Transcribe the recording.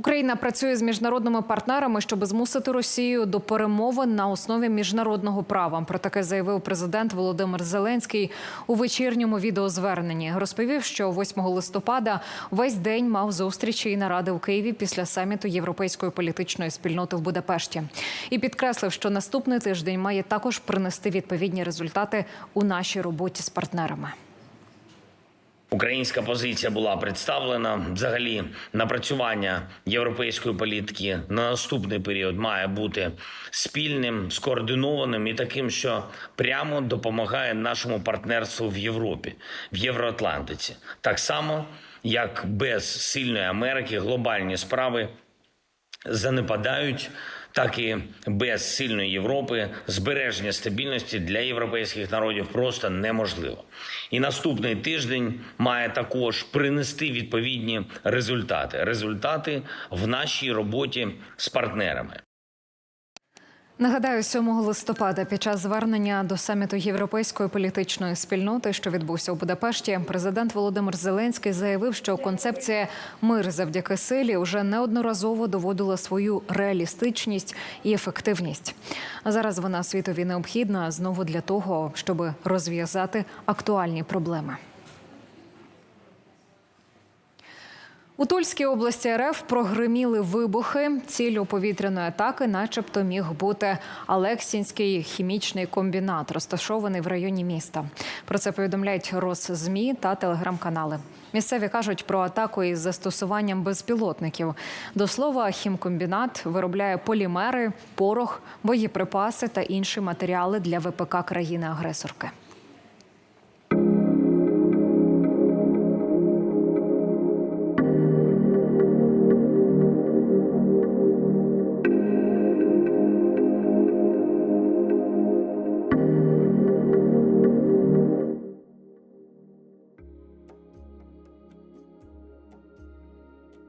Україна працює з міжнародними партнерами, щоб змусити Росію до перемовин на основі міжнародного права. Про таке заявив президент Володимир Зеленський у вечірньому відеозверненні. Розповів, що 8 листопада весь день мав зустрічі і наради у Києві після саміту європейської політичної спільноти в Будапешті. І підкреслив, що наступний тиждень має також принести відповідні результати у нашій роботі з партнерами. Українська позиція була представлена. Взагалі, напрацювання європейської політики на наступний період має бути спільним, скоординованим і таким, що прямо допомагає нашому партнерству в Європі, в Євроатлантиці, так само як без сильної Америки глобальні справи занепадають, так і без сильної Європи збереження стабільності для європейських народів просто неможливо. І наступний тиждень має також принести відповідні результати. Результати в нашій роботі з партнерами. Нагадаю, 7 листопада під час звернення до саміту європейської політичної спільноти, що відбувся у Будапешті, президент Володимир Зеленський заявив, що концепція мир завдяки силі вже неодноразово доводила свою реалістичність і ефективність. А зараз вона світові необхідна знову для того, щоб розв'язати актуальні проблеми. У Тульській області РФ прогриміли вибухи. Ціллю повітряної атаки, начебто, міг бути Алексінський хімічний комбінат, розташований в районі міста. Про це повідомляють Росзмі та телеграм-канали. Місцеві кажуть про атаку із застосуванням безпілотників. До слова, хімкомбінат виробляє полімери, порох, боєприпаси та інші матеріали для ВПК країни-агресорки.